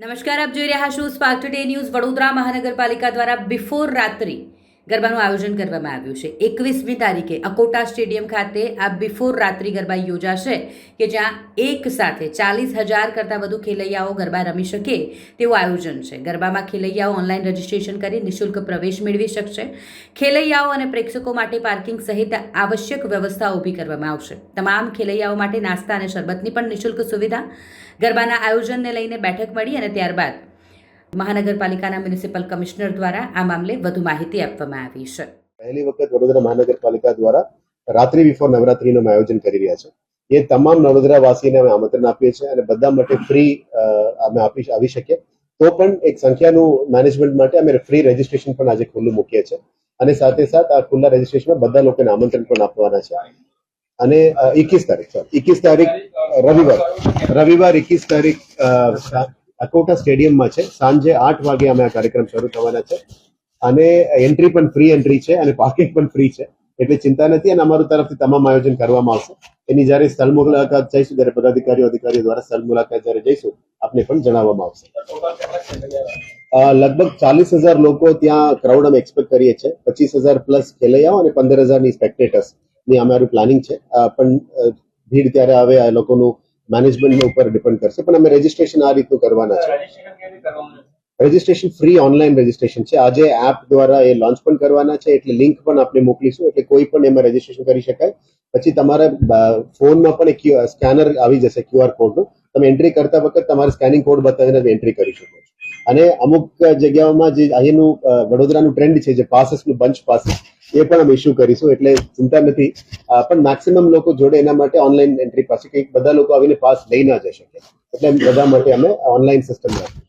નમસ્કાર આપ જોઈ રહ્યા છો સ્પાર્ક ટુડે ન્યૂઝ વડોદરા મહાનગરપાલિકા દ્વારા બિફોર રાત્રિ ગરબાનું આયોજન કરવામાં આવ્યું છે. એકવીસમી તારીખે અકોટા સ્ટેડિયમ ખાતે આ બિફોર રાત્રિ ગરબા યોજાશે કે જ્યાં એક સાથે ચાલીસ હજાર કરતાં વધુ ખેલૈયાઓ ગરબા રમી શકે તેવું આયોજન છે. ગરબામાં ખેલૈયાઓ ઓનલાઈન રજીસ્ટ્રેશન કરી નિઃશુલ્ક પ્રવેશ મેળવી શકશે. ખેલૈયાઓ અને પ્રેક્ષકો માટે પાર્કિંગ સહિત આવશ્યક વ્યવસ્થા ઊભી કરવામાં આવશે. તમામ ખેલૈયાઓ માટે નાસ્તા અને શરબતની પણ નિઃશુલ્ક સુવિધા. ગરબાના આયોજનને લઈને બેઠક મળી અને ત્યારબાદ મહાનગરપાલિકાના મ્યુનિસિપલ કમિશનર દ્વારા આ મામલે વધુ માહિતી આપવામાં આવી છે. પહેલી વખત વડોદરા મહાનગરપાલિકા દ્વારા રાત્રિ બિફોર નવરાત્રીનું આયોજન કરી રહ્યા છે. એ તમામ વડોદરા વાસીને અમે આમંત્રણ આપીએ છીએ અને બધા માટે ફ્રી અમે આપી આવી શકીએ. તો પણ એક સંખ્યાનું મેનેજમેન્ટ માટે અમે ફ્રી રજીસ્ટ્રેશન પણ આજે ખુલ્લું મૂકીએ છીએ. અને સાથે સાથે આ ખુલ્લા રજીસ્ટ્રેશનમાં બધા લોકોને આમંત્રણ પણ આપવાના છે. અને એકવીસ તારીખ એકવીસ તારીખ રવિવાર. રવિવાર એકવીસ તારીખ અકોટા સ્ટેડિયમમાં છે. સાંજે આઠ વાગે અમે આ કાર્યક્રમ શરૂ થવાના છે. અને એન્ટ્રી પણ ફ્રી એન્ટ્રી છે અને પાર્કિંગ પણ ફ્રી છે. એટલે ચિંતા નથી અને અમારું તરફથી તમામ આયોજન કરવામાં આવશે. એની જ્યારે સ્થળ મુલાકાત જઈશું ત્યારે પદાધિકારીઓ, અધિકારીઓ દ્વારા સ્થળ મુલાકાત જ્યારે જઈશું, આપને પણ જણાવવામાં આવશે. લગભગ ચાલીસ હજાર લોકો ત્યાં ક્રાઉડ અમે એક્સપેક્ટ કરીએ છીએ. પચીસ હજાર પ્લસ ખેલૈયાઓ અને પંદર હજારની સ્પેક્ટેટર્સની અમારું પ્લાનિંગ છે. પણ ભીડ ત્યારે આવે, આ લોકોનું મેનેજમેન્ટ ઉપર ડિપેન્ડ કરશે. પણ અમે રજીસ્ટ્રેશન આ રીતનું કરવાના છે. રજીસ્ટ્રેશન ફ્રી ઓનલાઈન રજીસ્ટ્રેશન છે. આજે એપ દ્વારા એ લોન્ચ પણ કરવાના છે. એટલે લિંક પણ આપણે મોકલીશું. એટલે કોઈ પણ એમાં રજીસ્ટ્રેશન કરી શકાય. પછી તમારા ફોનમાં પણ એક સ્કેનર આવી જશે ક્યુઆર કોડનું તમે એન્ટ્રી કરતા વખત તમારે સ્કેનિંગ કોડ બતાવીને એન્ટ્રી કરી શકો છો. અને અમુક જગ્યાઓમાં જે અહીંનું વડોદરાનું ટ્રેન્ડ છે જે પાસીસનું બંચ પાસીસ એ પણ અમે ઇસ્યુ કરીશું, એટલે ચિંતા નથી. પણ મેક્સિમમ લોકો જોડે એના માટે ઓનલાઈન એન્ટ્રી પાસે કંઈક બધા લોકો આવીને પાસ લઈ ના જઈ શકે. એટલે બધા માટે અમે ઓનલાઈન સિસ્ટમ રાખીશું.